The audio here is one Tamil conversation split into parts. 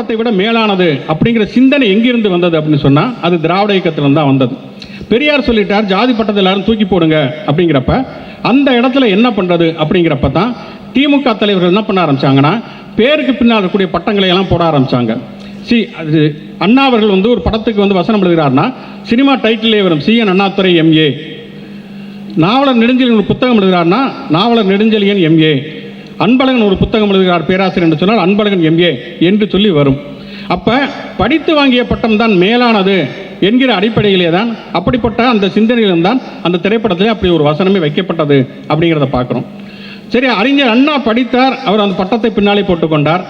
பட்டத்தை விட மேலானது அப்படிங்கிற சிந்தனை எங்கிருந்து வந்தது அப்படின்னு சொன்னால் அது திராவிட இயக்கத்திலிருந்து தான் வந்தது. பெரியார் சொல்லிட்டார் ஜாதி பட்டத்தை எல்லாரும் தூக்கி போடுங்க அப்படிங்கிறப்ப அந்த இடத்துல என்ன பண்ணுறது அப்படிங்கிறப்ப தான் திமுக தலைவர்கள் என்ன பண்ண ஆரம்பிச்சாங்கன்னா பேருக்கு பின்னால் இருக்கக்கூடிய பட்டங்களை எல்லாம் போட ஆரம்பிச்சாங்க. சி அது அண்ணா அவர்கள் வந்து ஒரு படத்துக்கு வந்து வசனம் எழுதுகிறாருன்னா சினிமா டைட்டிலே வரும் C N Annadurai M A Navalar Nedunchezhiyan ஒரு புத்தகம் எழுதுகிறாருன்னா நாவலர் நெடுஞ்செழியன் எம்ஏ அன்பழகன் ஒரு புத்தகம் எழுதுகிறார் பேராசிரியர் என்று சொன்னால் அன்பழகன் எம்ஏ என்று சொல்லி வரும். அப்போ படித்து வாங்கிய பட்டம் தான் மேலானது என்கிற அடிப்படையிலே தான் அப்படிப்பட்ட அந்த சிந்தனையிலும் தான் அந்த திரைப்படத்திலே அப்படி ஒரு வசனமே வைக்கப்பட்டது அப்படிங்கிறத பார்க்குறோம். சரி அறிஞர் அண்ணா படித்தார் அவர் அந்த பட்டத்தை பின்னாலே போட்டுக்கொண்டார்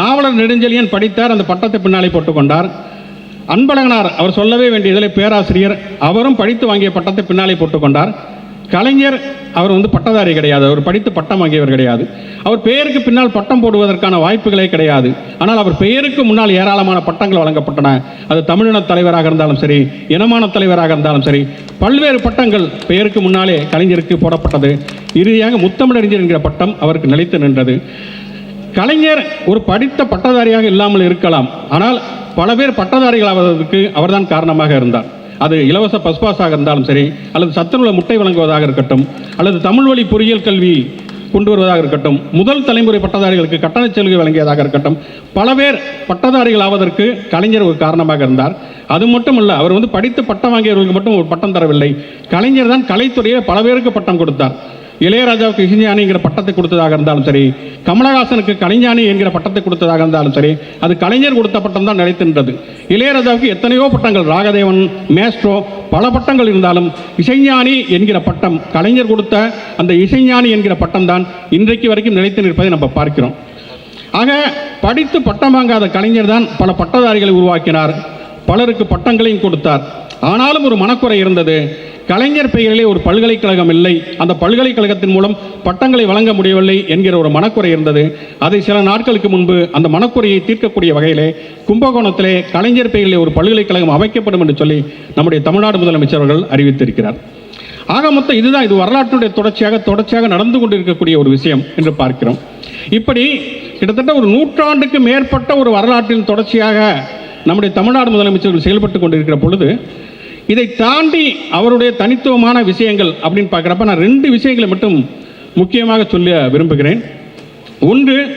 நாவலர் நெடுஞ்செழியன் படித்தார் அந்த பட்டத்தை பின்னாலே போட்டுக்கொண்டார் அன்பழகனார் அவர் சொல்லவே வேண்டியதில் பேராசிரியர் அவரும் படித்து வாங்கிய பட்டத்தை பின்னாலே போட்டுக்கொண்டார் கலைஞர் அவர் வந்து பட்டதாரி கிடையாது. அவர் படித்து பட்டம் வாங்கியவர் கிடையாது. அவர் பெயருக்கு பின்னால் பட்டம் போடுவதற்கான வாய்ப்புகளே கிடையாது. ஆனால் அவர் பெயருக்கு முன்னால் ஏராளமான பட்டங்கள் வழங்கப்பட்டன. அது தமிழின தலைவராக இருந்தாலும் சரி இனமான தலைவராக இருந்தாலும் சரி பல்வேறு பட்டங்கள் பெயருக்கு முன்னாலே கலைஞருக்கு போடப்பட்டது. இறுதியாக முத்தமிழறிஞர் என்கிற பட்டம் அவருக்கு நிலைத்து நின்றது. கலைஞர் ஒரு படித்த பட்டதாரியாக இல்லாமல் இருக்கலாம். ஆனால் பல பேர் பட்டதாரிகளாவதற்கு அவர்தான் காரணமாக இருந்தார். அது இலவச பஸ்பாஸாக இருந்தாலும் சரி அல்லது சத்துணவுல முட்டை வழங்குவதாக இருக்கட்டும் அல்லது தமிழ் வழி பொறியியல் கல்வி கொண்டு வருவதாக இருக்கட்டும் முதல் தலைமுறை பட்டதாரிகளுக்கு கட்டணச் சலுகை வழங்கியதாக இருக்கட்டும் பல பேர் பட்டதாரிகள் ஆவதற்கு கலைஞர் ஒரு காரணமாக இருந்தார். அது மட்டும் இல்லை அவர் வந்து படித்து பட்டம் வாங்கியவர்களுக்கு மட்டும் ஒரு பட்டம் தரவில்லை. கலைஞர் தான் கலைத்துறையில் பல பேருக்கு பட்டம் கொடுத்தார். இளையராஜாவுக்கு இசைஞானிங்கிற பட்டத்தை கொடுத்ததாக இருந்தாலும் சரி கமலஹாசனுக்கு கலைஞானி என்கிற பட்டத்தை கொடுத்ததாக இருந்தாலும் சரி அது கலைஞர் கொடுத்த பட்டம் தான் நிலைத்தின்றது இளையராஜாவுக்கு எத்தனையோ பட்டங்கள் ராகதேவன் மேஸ்ட்ரோ பல பட்டங்கள் இருந்தாலும் இசைஞானி என்கிற பட்டம் கலைஞர் கொடுத்த அந்த இசைஞானி என்கிற பட்டம் தான் இன்றைக்கு வரைக்கும் நிலைத்து நிற்பதை நம்ம பார்க்கிறோம். ஆக படித்து பட்டம் வாங்காத கலைஞர் தான் பல பட்டதாரிகளை உருவாக்கினார் பலருக்கு பட்டங்களையும் கொடுத்தார். ஆனாலும் ஒரு மனக்குறை இருந்தது. கலைஞர் பெயரிலே ஒரு பல்கலைக்கழகம் இல்லை. அந்த பல்கலைக்கழகத்தின் மூலம் பட்டங்களை வழங்க முடியவில்லை என்கிற ஒரு மனக்குறை இருந்தது. அதை சில நாட்களுக்கு முன்பு அந்த மனக்குறையை தீர்க்கக்கூடிய வகையிலே கும்பகோணத்திலே கலைஞர் பெயரிலே ஒரு பல்கலைக்கழகம் அமைக்கப்படும் என்று சொல்லி நம்முடைய தமிழ்நாடு முதலமைச்சர் அவர்கள் அறிவித்திருக்கிறார். ஆக மொத்தம் இதுதான் இது வரலாற்றுடைய தொடர்ச்சியாக தொடர்ச்சியாக நடந்து கொண்டிருக்கக்கூடிய ஒரு விஷயம் என்று பார்க்கிறோம். இப்படி கிட்டத்தட்ட ஒரு நூற்றாண்டுக்கு மேற்பட்ட ஒரு வரலாற்றின் தொடர்ச்சியாக நம்முடைய தமிழ்நாடு முதலமைச்சர்கள் செயல்பட்டு கொண்டிருக்கிற பொழுது இதை தாண்டி அவருடைய தனித்துவமான விஷயங்கள் அப்படின்னு பார்க்குறப்ப நான் ரெண்டு விஷயங்களை மட்டும் முக்கியமாக சொல்ல விரும்புகிறேன். ஒன்று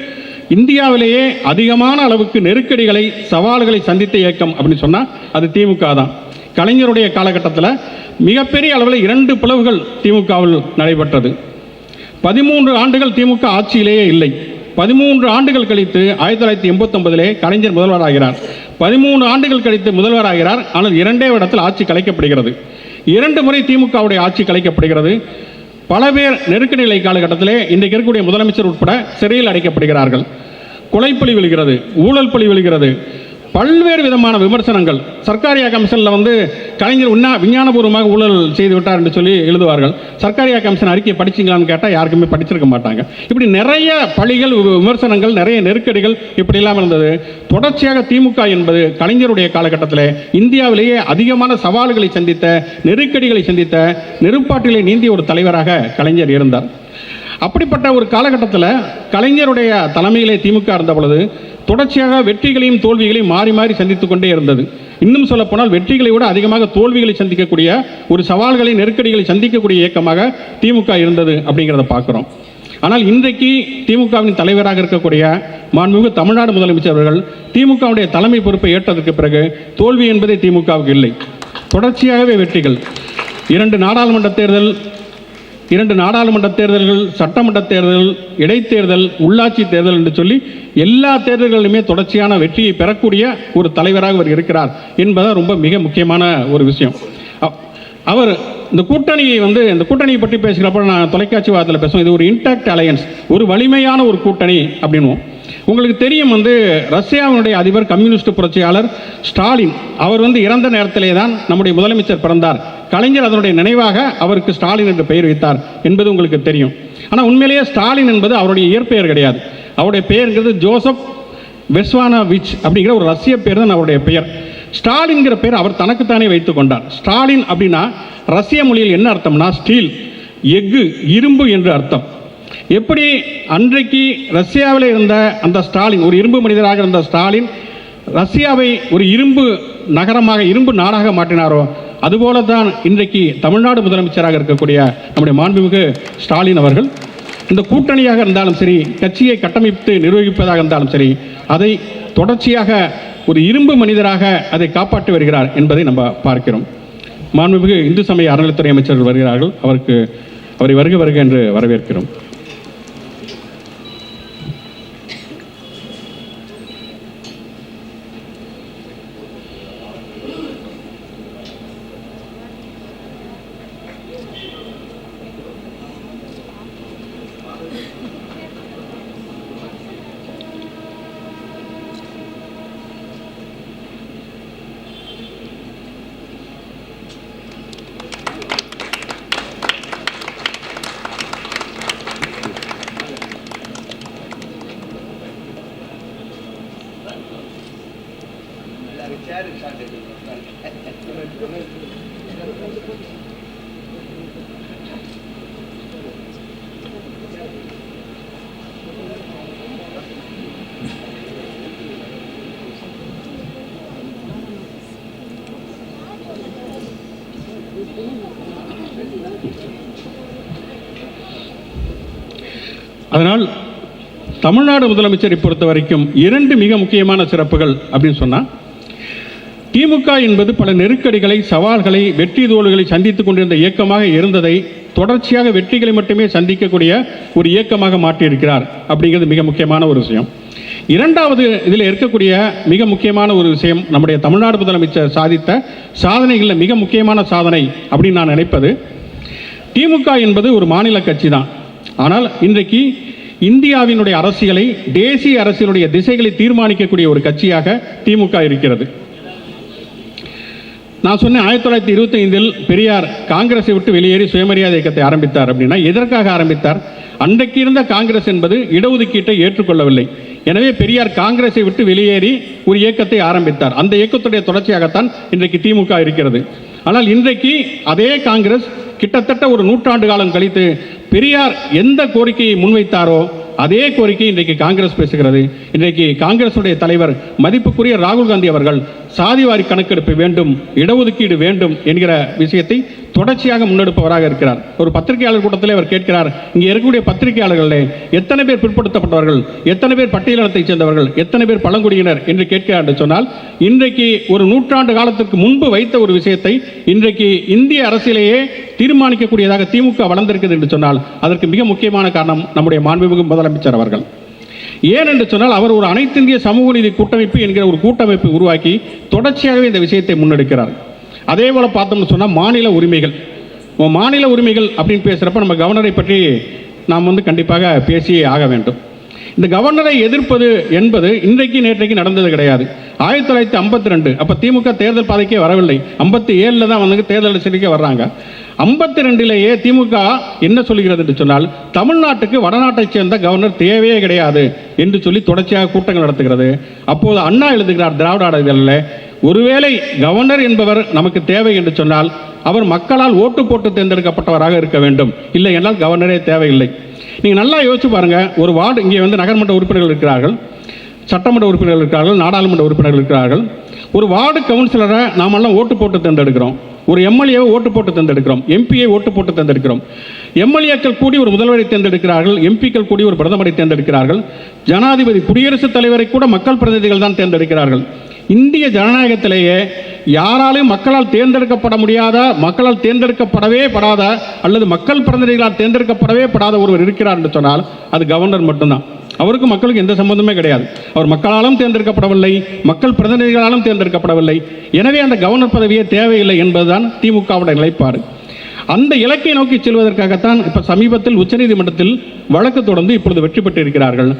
இந்தியாவிலேயே அதிகமான அளவுக்கு நெருக்கடிகளை சவால்களை சந்தித்த இயக்கம் அப்படின்னு சொன்னால் அது திமுக தான். கலைஞருடைய காலகட்டத்தில் மிகப்பெரிய அளவில் இரண்டு பிளவுகள் திமுகவில் நடைபெற்றது. பதிமூன்று ஆண்டுகள் திமுக ஆட்சியிலேயே இல்லை. பதிமூன்று ஆண்டுகள் கழித்து ஆயிரத்தி தொள்ளாயிரத்தி எண்பத்தொன்பதிலே கலைஞர் முதல்வராகிறார். பதிமூணு ஆண்டுகள் கழித்து முதல்வராகிறார். ஆனால் இரண்டே இடத்தில் ஆட்சி கலைக்கப்படுகிறது. இரண்டு முறை திமுகவுடைய ஆட்சி கலைக்கப்படுகிறது. பல பேர் நெருக்கடி நிலை காலகட்டத்திலே இன்றைக்கு இருக்கக்கூடிய முதலமைச்சர் உட்பட சிறையில் அடைக்கப்படுகிறார்கள். கொலைப்பழி விழுகிறது ஊழல் பழி விழுகிறது. பல்வேறு விதமான விமர்சனங்கள். சர்க்காரியா கமிஷனில் வந்து கலைஞர் உண்ணா விஞ்ஞானபூர்வமாக ஊழல் செய்து விட்டார் என்று சொல்லி எழுதுவார்கள். சர்க்காரியா கமிஷன் அறிக்கையை படிச்சீங்களான்னு கேட்டால் யாருக்குமே படிச்சிருக்க மாட்டாங்க. இப்படி நிறைய பழிகள் விமர்சனங்கள் நிறைய நெருக்கடிகள் இப்படி இல்லாமல் இருந்தது. தொடர்ச்சியாக திமுக என்பது கலைஞருடைய காலகட்டத்தில் இந்தியாவிலேயே அதிகமான சவால்களை சந்தித்த நெருக்கடிகளை சந்தித்த நெருப்பாட்டிலே நீந்திய ஒரு தலைவராக கலைஞர் இருந்தார். அப்படிப்பட்ட ஒரு காலகட்டத்தில் கலைஞருடைய தலைமையிலே திமுக இருந்த பொழுது தொடர்ச்சியாக வெற்றிகளையும் தோல்விகளையும் மாறி மாறி சந்தித்து கொண்டே இருந்தது. இன்னும் சொல்லப்போனால் வெற்றிகளை விட அதிகமாக தோல்விகளை சந்திக்கக்கூடிய ஒரு சவால்களை நெருக்கடிகளை சந்திக்கக்கூடிய இயக்கமாக திமுக இருந்தது அப்படிங்கிறத பார்க்குறோம். ஆனால் இன்றைக்கு திமுகவின் தலைவராக இருக்கக்கூடிய மாண்புமிகு தமிழ்நாடு முதலமைச்சர் அவர்கள் திமுகவுடைய தலைமை பொறுப்பை ஏற்றதற்கு பிறகு தோல்வி என்பதே திமுகவுக்கு இல்லை. தொடர்ச்சியாகவே வெற்றிகள். இரண்டு நாடாளுமன்ற தேர்தல் இரண்டு நாடாளுமன்ற தேர்தல்கள் சட்டமன்ற தேர்தல் இடைத்தேர்தல் உள்ளாட்சி தேர்தல் என்று சொல்லி எல்லா தேர்தல்களிலுமே தொடர்ச்சியான வெற்றியை பெறக்கூடிய ஒரு தலைவராக அவர் இருக்கிறார் என்பதை ரொம்ப மிக முக்கியமான ஒரு விஷயம். அவர் இந்த கூட்டணியை வந்து இந்த கூட்டணியை பற்றி பேசுகிறப்ப நான் தொலைக்காட்சி வாரத்தில் பேசுவோம் இது ஒரு இன்டாக்ட் அலையன்ஸ் ஒரு வலிமையான ஒரு கூட்டணி அப்படின்னுவோம் உங்களுக்கு தெரியும் வந்து ரஷ்யாவினுடைய அதிபர் கம்யூனிஸ்ட் புரட்சியாளர் ஸ்டாலின் அவர் வந்து இறந்த நேரத்திலே தான் நம்முடைய முதலமைச்சர் பிறந்தார். கலைஞர் அதனுடைய நினைவாக அவருக்கு ஸ்டாலின் என்று பெயர் வைத்தார் என்பது உங்களுக்கு தெரியும். ஆனால் உண்மையிலேயே ஸ்டாலின் என்பது அவருடைய இயற்பெயர் கிடையாது. அவருடைய பெயர்ங்கிறது ஜோசப் வெஸ்வானாவிச் அப்படிங்கிற ஒரு ரஷ்ய பேர் தான் அவருடைய பெயர். ஸ்டாலின்கிற பெயர் அவர் தனக்குத்தானே வைத்துக் கொண்டார். ஸ்டாலின் அப்படின்னா ரஷ்ய மொழியில் என்ன அர்த்தம்னா ஸ்டீல் எஃகு இரும்பு என்று அர்த்தம். எப்படி அன்றைக்கு ரஷ்யாவில் இருந்த அந்த ஸ்டாலின் ஒரு இரும்பு மனிதராக இருந்த ஸ்டாலின் ரஷ்யாவை ஒரு இரும்பு நகரமாக இரும்பு நாடாக மாற்றினாரோ அதுபோல தான் இன்றைக்கு தமிழ்நாடு முதலமைச்சராக இருக்கக்கூடிய நம்முடைய மாண்புமிகு ஸ்டாலின் அவர்கள் இந்த கூட்டணியாக இருந்தாலும் சரி கட்சியை கட்டமைத்து நிர்வகிப்பதாக இருந்தாலும் சரி அதை தொடர்ச்சியாக ஒரு இரும்பு மனிதராக அதை காப்பாற்றி வருகிறார் என்பதை நம்ம பார்க்கிறோம். மாண்புமிகு இந்து சமய அறநிலைத்துறை அமைச்சர்கள் வருகிறார்கள் அவருக்கு அவரை வருக வருக என்று வரவேற்கிறோம். அதனால் தமிழ்நாடு முதலமைச்சரை பொறுத்த வரைக்கும் இரண்டு மிக முக்கியமான சிறப்புகள் அப்படின்னு சொன்னால் திமுக என்பது பல நெருக்கடிகளை சவால்களை வெற்றி தோல்களை சந்தித்துக் கொண்டிருந்த இயக்கமாக இருந்ததை தொடர்ச்சியாக வெற்றிகளை மட்டுமே சந்திக்கக்கூடிய ஒரு இயக்கமாக மாற்றியிருக்கிறார் அப்படிங்கிறது மிக முக்கியமான ஒரு விஷயம். இரண்டாவது இதில் இருக்கக்கூடிய மிக முக்கியமான ஒரு விஷயம் நம்முடைய தமிழ்நாடு முதலமைச்சர் சாதித்த சாதனைகளில் மிக முக்கியமான சாதனை அப்படின்னு நான் நினைப்பது திமுக என்பது ஒரு மாநில கட்சி தான். ஆனால் இன்றைக்கு இந்தியாவினுடைய அரசியலை தேசிய அரசியலுடைய திசைகளை தீர்மானிக்கக்கூடிய ஒரு கட்சியாக திமுக இருக்கிறது. நான் சொன்னேன் ஆயிரத்தி தொள்ளாயிரத்தி இருபத்தி ஐந்தில் பெரியார் காங்கிரஸை விட்டு வெளியேறி சுயமரியாதை இயக்கத்தை ஆரம்பித்தார் அப்படின்னா எதற்காக ஆரம்பித்தார்? அன்றைக்கு இருந்த காங்கிரஸ் என்பது இடஒதுக்கீட்டை ஏற்றுக்கொள்ளவில்லை. எனவே பெரியார் காங்கிரஸை விட்டு வெளியேறி ஒரு இயக்கத்தை ஆரம்பித்தார். அந்த இயக்கத்துடைய தொடர்ச்சியாகத்தான் இன்றைக்கு திமுக இருக்கிறது. ஆனால் இன்றைக்கு அதே காங்கிரஸ் கிட்டத்தட்ட ஒரு நூற்றாண்டு காலம் கழித்து பெரியார் எந்த கோரிக்கையை முன்வைத்தாரோ அதே கோரிக்கை இன்றைக்கு காங்கிரஸ் பேசுகிறது. இன்றைக்கு காங்கிரசுடைய தலைவர் மதிப்புக்குரிய ராகுல் காந்தி அவர்கள் சாதிவாரி கணக்கெடுப்பு வேண்டும் இடஒதுக்கீடு வேண்டும் என்கிற விஷயத்தை தொடர்ச்சியாக முன்னெடுப்பவராக இருக்கிறார். ஒரு பத்திரிகையாளர் கூட்டத்தில் அவர் கேட்கிறார் இங்கே இருக்கக்கூடிய பத்திரிகையாளர்களே எத்தனை பேர் பிற்படுத்தப்பட்டவர்கள் எத்தனை பேர் பட்டியலினத்தைச் சேர்ந்தவர்கள் எத்தனை பேர் பழங்குடியினர்? என்று கேட்கிறார் என்று சொன்னால் இன்றைக்கு ஒரு நூற்றாண்டு காலத்திற்கு முன்பு வைத்த ஒரு விஷயத்தை இன்றைக்கு இந்திய அரசியலேயே தீர்மானிக்கக்கூடியதாக திமுக வளர்ந்திருக்கிறது என்று சொன்னால் அதற்கு மிக முக்கியமான காரணம் நம்முடைய மாண்புமிகு முதலமைச்சர் அவர்கள். ஏன் என்று சொன்னால் அவர் ஒரு அனைத்து இந்திய சமூக நீதி கூட்டமைப்பு என்கிற ஒரு கூட்டமைப்பை உருவாக்கி தொடர்ச்சியாகவே இந்த விஷயத்தை முன்னெடுக்கிறார். அதே போல் பார்த்தோம்னு சொன்னால் மாநில உரிமைகள். மாநில உரிமைகள் அப்படின்னு பேசுகிறப்ப நம்ம கவர்னரை பற்றி நாம் வந்து கண்டிப்பாக பேசியே ஆக வேண்டும். இந்த கவர்னரை எதிர்ப்பது என்பது இன்றைக்கு நேற்றைக்கு நடந்தது கிடையாது. ஆயிரத்தி தொள்ளாயிரத்தி ஐம்பத்தி ரெண்டு அப்போ திமுக தேர்தல் பாதைக்கே வரவில்லை. ஐம்பத்தி ஏழில் தான் வந்து தேர்தல் சிரிக்க வர்றாங்க. ஐம்பத்தி ரெண்டிலேயே திமுக என்ன சொல்கிறது என்று சொன்னால் தமிழ்நாட்டுக்கு வடநாட்டைச் சேர்ந்த கவர்னர் தேவையே கிடையாது என்று சொல்லி தொடர்ச்சியாக கூட்டங்கள் நடத்துகிறது. அப்போது அண்ணா எழுதுகிறார் திராவிட நாடுகளில் ஒருவேளை கவர்னர் என்பவர் நமக்கு தேவை என்று சொன்னால் அவர் மக்களால் ஓட்டு போட்டு தேர்ந்தெடுக்கப்பட்டவராக இருக்க வேண்டும். இல்லை என்றால் கவர்னரே தேவையில்லை. நீங்கள் நல்லா யோசிச்சு பாருங்கள் ஒரு வார்டு இங்கே வந்து நகர்மன்ற உறுப்பினர்கள் இருக்கிறார்கள் சட்டமன்ற உறுப்பினர்கள் இருக்கிறார்கள் நாடாளுமன்ற உறுப்பினர்கள் இருக்கிறார்கள். ஒரு வார்டு கவுன்சிலரை நாமெல்லாம் ஓட்டு போட்டு தேர்ந்தெடுக்கிறோம். ஒரு எம்எல்ஏவை ஓட்டு போட்டு தேர்ந்தெடுக்கிறோம். எம்பியை ஓட்டு போட்டு தேர்ந்தெடுக்கிறோம். எம்எல்ஏக்கள் கூடி ஒரு முதல்வரை தேர்ந்தெடுக்கிறார்கள் எம்பிக்கள் கூடி ஒரு பிரதமரை தேர்ந்தெடுக்கிறார்கள். ஜனாதிபதி குடியரசுத் தலைவரை கூட மக்கள் பிரதிநிதிகள் தான் தேர்ந்தெடுக்கிறார்கள். இந்திய ஜனநாயகத்திலேயே யாராலும் மக்களால் தேர்ந்தெடுக்கப்பட முடியாத மக்களால் தேர்ந்தெடுக்கப்படவே படாத அல்லது மக்கள் பிரதிநிதிகளால் தேர்ந்தெடுக்கப்படவே படாத ஒருவர் இருக்கிறார் என்று சொன்னால் அது கவர்னர் மட்டும்தான். அவருக்கு மக்களுக்கு எந்த சம்பந்தமே கிடையாது. அவர் மக்களாலும் தேர்ந்தெடுக்கப்படவில்லை மக்கள் பிரதிநிதிகளாலும் தேர்ந்தெடுக்கப்படவில்லை. எனவே அந்த கவர்னர் பதவியே தேவையில்லை என்பதுதான் திமுகவுடைய நிலைப்பாடு. அந்த இலக்கை நோக்கி செல்வதற்காகத்தான் இப்போ சமீபத்தில் உச்சநீதிமன்றத்தில் வழக்கு தொடர்ந்து இப்பொழுது வெற்றி பெற்றிருக்கிறார்கள்.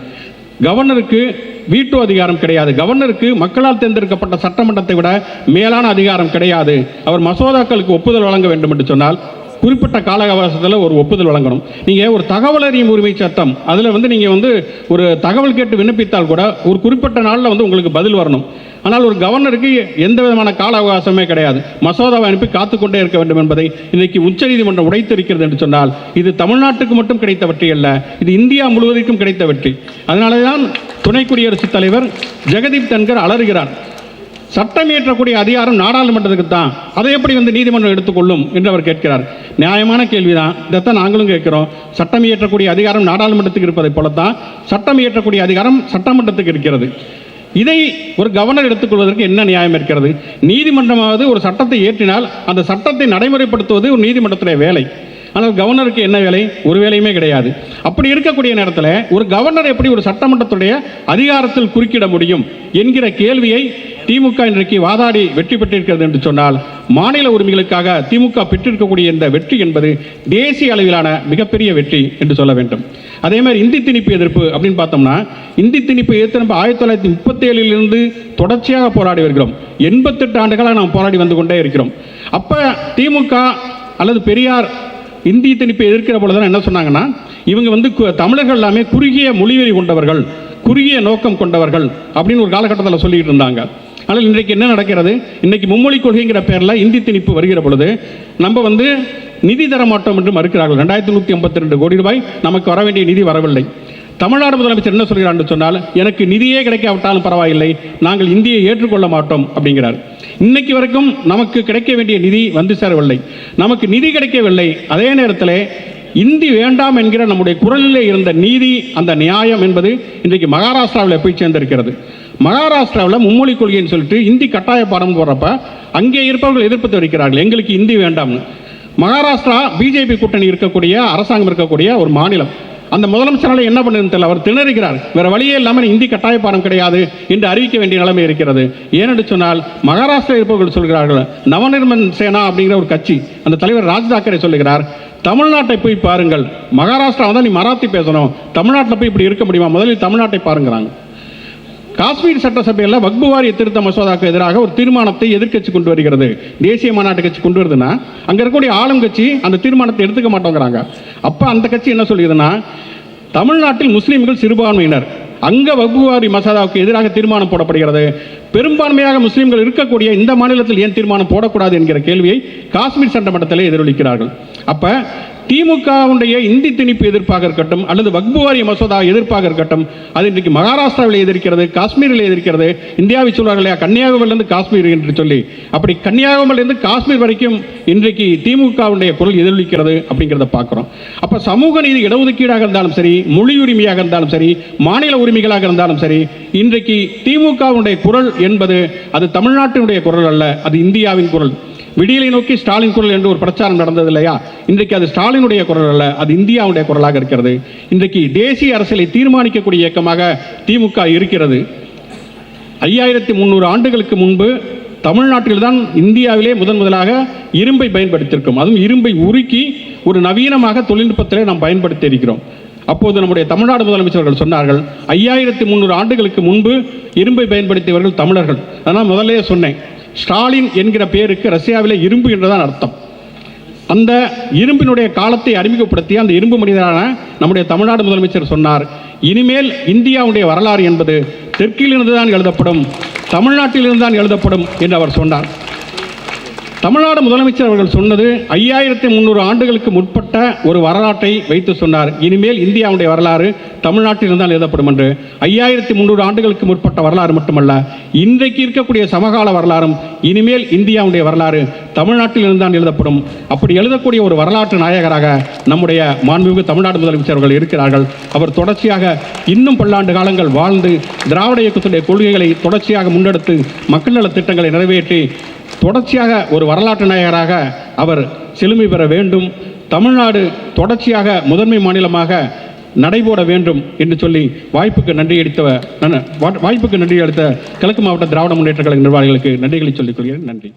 கவர்னருக்கு வீட்டோ அதிகாரம் கிடையாது. கவர்னருக்கு மக்களால் தேர்ந்தெடுக்கப்பட்ட சட்டமன்றத்தை விட மேலான அதிகாரம் கிடையாது. அவர் மசோதாக்களுக்கு ஒப்புதல் வழங்க வேண்டும் என்று சொன்னால் குறிப்பிட்ட கால அவகாசத்தில் ஒரு ஒப்புதல் வழங்கணும். நீங்கள் ஒரு தகவல் அறியும் உரிமை சட்டம் அதில் வந்து நீங்கள் வந்து ஒரு தகவல் கேட்டு விண்ணப்பித்தால் கூட ஒரு குறிப்பிட்ட நாளில் வந்து உங்களுக்கு பதில் வரணும். ஆனால் ஒரு கவர்னருக்கு எந்த விதமான கால அவகாசமே கிடையாது. மசோதாவை அனுப்பி காத்துக்கொண்டே இருக்க வேண்டும் என்பதை இன்னைக்கு உச்சநீதிமன்றம் உடைத்திருக்கிறது என்று சொன்னால் இது தமிழ்நாட்டுக்கு மட்டும் கிடைத்த வெற்றி அல்ல இது இந்தியா முழுவதற்கும் கிடைத்த வெற்றி. அதனால தான் துணை குடியரசுத் தலைவர் ஜெகதீப் தன்கர் அலறுகிறார். சட்டம் இயற்றக்கூடிய அதிகாரம் நாடாளுமன்றத்துக்கு தான். அதை எப்படி வந்து நீதிமன்றம் எடுத்துக்கொள்ளும் என்று அவர் கேட்கிறார். நியாயமான கேள்விதான். இதைத்தான் நாங்களும் கேட்கிறோம். சட்டம் இயற்றக்கூடிய அதிகாரம் நாடாளுமன்றத்துக்கு இருப்பதை போலத்தான் சட்டம் இயற்றக்கூடிய அதிகாரம் சட்டமன்றத்துக்கு இருக்கிறது. இதை ஒரு கவர்னர் எடுத்துக்கொள்வதற்கு என்ன நியாயம் இருக்கிறது? நீதிமன்றமாவது ஒரு சட்டத்தை ஏற்றினால் அந்த சட்டத்தை நடைமுறைப்படுத்துவது ஒரு நீதிமன்றத்துடைய வேலை. ஆனால் கவர்னருக்கு என்ன வேலை? ஒரு வேலையுமே கிடையாது. அப்படி இருக்கக்கூடிய நேரத்தில் ஒரு கவர்னர் எப்படி ஒரு சட்டமன்றத்துடைய அதிகாரத்தில் குறுக்கிட முடியும் என்கிற கேள்வியை திமுக இன்றைக்கு வாதாடி வெற்றி பெற்றிருக்கிறது என்று சொன்னால் மாநில உரிமைகளுக்காக திமுக பெற்றிருக்கக்கூடிய இந்த வெற்றி என்பது தேசிய அளவிலான மிகப்பெரிய வெற்றி என்று சொல்ல வேண்டும். அதே மாதிரி இந்தி திணிப்பு எதிர்ப்பு அப்படின்னு பார்த்தோம்னா இந்தி திணிப்பு எதிர்த்து நம்ம ஆயிரத்தி தொள்ளாயிரத்தி முப்பத்தேழிலிருந்து தொடர்ச்சியாக போராடி வருகிறோம். எண்பத்தெட்டு ஆண்டுகளாக நாம் போராடி வந்து கொண்டே இருக்கிறோம். அப்போ திமுக அல்லது பெரியார் இந்தி திணிப்பை எதிர்க்கிற பொழுது என்ன சொன்னாங்கன்னா இவங்க வந்து கு- தமிழர்கள் எல்லாமே குறுகிய மொழிவெறி கொண்டவர்கள் குறுகிய நோக்கம் கொண்டவர்கள் அப்படின்னு ஒரு காலகட்டத்தில் சொல்லிட்டு இருந்தாங்க. ஆனால் இன்றைக்கு என்ன நடக்கிறது? இன்றைக்கு மும்மொழி கொள்கைங்கிற பேரில் இந்தி திணிப்பு வருகிற பொழுது நம்ம வந்து நிதி தர மாட்டோம் என்று மறுக்கிறார்கள். ரெண்டாயிரத்தி நூற்றி ஐம்பத்தி ரெண்டு கோடி ரூபாய் நமக்கு வர வேண்டிய நிதி வரவில்லை. தமிழ்நாடு முதலமைச்சர் என்ன சொல்கிறார் என்று சொன்னால் எனக்கு நிதியே கிடைக்காவிட்டாலும் பரவாயில்லை நாங்கள் இந்தியை ஏற்றுக்கொள்ள மாட்டோம் அப்படிங்கிறார். இன்னைக்கு வரைக்கும் நமக்கு கிடைக்க வேண்டிய நிதி வந்து சேரவில்லை. நமக்கு நிதி கிடைக்கவில்லை. அதே நேரத்தில் இந்தி வேண்டாம் என்கிற நம்முடைய குரலிலே இருந்த நீதி அந்த நியாயம் என்பது இன்றைக்கு மகாராஷ்டிராவில் போய் சேர்ந்திருக்கிறது. மகாராஷ்டிராவில் மும்மொழி கொள்கைன்னு சொல்லிட்டு இந்தி கட்டாய பாடம் போடுறப்ப அங்கே இருப்பவர்கள் எதிர்ப்பு தெரிவிக்கிறார்கள். எங்களுக்கு இந்தி வேண்டாம்னு. மகாராஷ்டிரா பிஜேபி கூட்டணி இருக்கக்கூடிய அரசாங்கம் இருக்கக்கூடிய ஒரு மாநிலம். அந்த முதலமைச்சரால் என்ன பண்ணுன்னு தெரியல. அவர் திணறுகிறார். வேற வழியே இல்லாமல் இந்தி கட்டாய பாடம் கிடையாது என்று அறிவிக்க வேண்டிய நிலைமை இருக்கிறது. ஏனென்று சொன்னால் மகாராஷ்டிரா இருப்பவர்கள் சொல்கிறார்கள் நவநிர்மன் சேனா அப்படிங்கிற ஒரு கட்சி அந்த தலைவர் ராஜ் தாக்கரே சொல்லுகிறார் தமிழ்நாட்டை போய் பாருங்கள். மகாராஷ்டிரா தான் நீ மராத்தி பேசணும். தமிழ்நாட்டில் போய் இப்படி இருக்க முடியுமா? முதலில் தமிழ்நாட்டை பாருங்கிறாங்க. காஷ்மீர் சட்டசபையில் வக்பு வாரிய திருத்த மசோதாவுக்கு எதிராக ஒரு தீர்மானத்தை எதிர்க்கட்சி கொண்டு வருகிறது. தேசிய மாநாட்டு கட்சி கொண்டு வருதுன்னா அங்கே இருக்கக்கூடிய ஆளும் கட்சி அந்த தீர்மானத்தை எடுத்துக்க மாட்டோங்கிறாங்க. அப்போ அந்த கட்சி என்ன சொல்லுதுன்னா தமிழ்நாட்டில் முஸ்லீம்கள் சிறுபான்மையினர் அங்க வக்பு மசோதாவுக்கு எதிராக தீர்மானம் போடப்படுகிறது. பெரும்பான்மையாக முஸ்லீம்கள் இருக்கக்கூடிய இந்த மாநிலத்தில் ஏன் தீர்மானம் போடக்கூடாது என்கிற கேள்வியை காஷ்மீர் சட்டமன்றத்தில் எதிரொலிக்கிறார்கள். அப்ப திமுகவுடைய இந்தி திணிப்பு எதிர்ப்பாக இருக்கட்டும் அல்லது வக்புவாரிய மசோதா எதிர்ப்பாக இருக்கட்டும் அது இன்றைக்கு மகாராஷ்டிராவில் எதிர்க்கிறது காஷ்மீரில் எதிர்க்கிறது இந்தியாவை சொல்வார்கள் இல்லையா கன்னியாகுமரியிலிருந்து காஷ்மீர் என்று சொல்லி. அப்படி கன்னியாகுமரியிலிருந்து காஷ்மீர் வரைக்கும் இன்றைக்கு திமுகவுடைய குரல் எதிரொலிக்கிறது அப்படிங்கிறத பார்க்குறோம். அப்போ சமூக நீதி இடஒதுக்கீடாக இருந்தாலும் சரி மொழி உரிமையாக இருந்தாலும் சரி மாநில உரிமைகளாக இருந்தாலும் சரி இன்றைக்கு திமுகவுடைய குரல் என்பது அது தமிழ்நாட்டினுடைய குரல் அல்ல அது இந்தியாவின் குரல். விடியலை நோக்கி ஸ்டாலின் குரல் என்று ஒரு பிரச்சாரம் நடந்தது இல்லையா இன்றைக்கு அது ஸ்டாலினுடைய குரல் அல்ல அது இந்தியாவுடைய குரலாக இருக்கிறது. இன்றைக்கு தேசிய அரசியலை தீர்மானிக்கக்கூடிய இயக்கமாக திமுக இருக்கிறது. ஐயாயிரத்தி முந்நூறு ஆண்டுகளுக்கு முன்பு தமிழ்நாட்டில்தான் இந்தியாவிலே முதன் முதலாக இரும்பை பயன்படுத்தியிருக்கிறோம். அதுவும் இரும்பை உருக்கி ஒரு நவீனமாக தொழில்நுட்பத்திலே நாம் பயன்படுத்தி இருக்கிறோம். அப்போது நம்முடைய தமிழ்நாடு முதலமைச்சர்கள் சொன்னார்கள் ஐயாயிரத்தி முந்நூறு ஆண்டுகளுக்கு முன்பு இரும்பை பயன்படுத்தியவர்கள் தமிழர்கள். அதனால் முதலே சொன்னேன். ஸ்டாலின் என்கிற பேருக்கு ரஷ்யாவில் இரும்பு என்றுதான் அர்த்தம். அந்த இரும்பினுடைய காலத்தை அறிமுகப்படுத்திய அந்த இரும்பு மனிதரான நம்முடைய தமிழ்நாடு முதலமைச்சர் சொன்னார் இனிமேல் இந்தியாவுடைய வரலாறு என்பது தெற்கிலிருந்து தான் எழுதப்படும் தமிழ்நாட்டிலிருந்து தான் எழுதப்படும் என்று அவர் சொன்னார். தமிழ்நாடு முதலமைச்சர் அவர்கள் சொன்னது ஐயாயிரத்தி முந்நூறு ஆண்டுகளுக்கு முற்பட்ட ஒரு வரலாற்றை வைத்து சொன்னார். இனிமேல் இந்தியாவுடைய வரலாறு தமிழ்நாட்டில் இருந்தால் எழுதப்படும் என்று. ஐயாயிரத்தி முந்நூறு ஆண்டுகளுக்கு முற்பட்ட வரலாறு மட்டுமல்ல இன்றைக்கு இருக்கக்கூடிய சமகால வரலாறும் இனிமேல் இந்தியாவுடைய வரலாறு தமிழ்நாட்டில் இருந்தால் எழுதப்படும். அப்படி எழுதக்கூடிய ஒரு வரலாற்று நாயகராக நம்முடைய மாண்புமிகு தமிழ்நாடு முதலமைச்சர் அவர்கள் இருக்கிறார்கள். அவர் தொடர்ச்சியாக இன்னும் பல்லாண்டு காலங்கள் வாழ்ந்து திராவிட இயக்கத்துடைய கொள்கைகளை தொடர்ச்சியாக முன்னெடுத்து மக்கள் நலத் திட்டங்களை நிறைவேற்றி தொடர்ச்சியாக ஒரு வரலாற்று நாயகராக அவர் செழுமை பெற வேண்டும் தமிழ்நாடு தொடர்ச்சியாக முதன்மை மாநிலமாக நடைபோட வேண்டும் என்று சொல்லி வாய்ப்புக்கு நன்றி அளித்த வாய்ப்புக்கு நன்றி அளித்த கிழக்கு மாவட்ட திராவிட முன்னேற்ற கழக நிர்வாகிகளுக்கு நன்றிகளை சொல்லிக் கொள்கிறேன். நன்றி.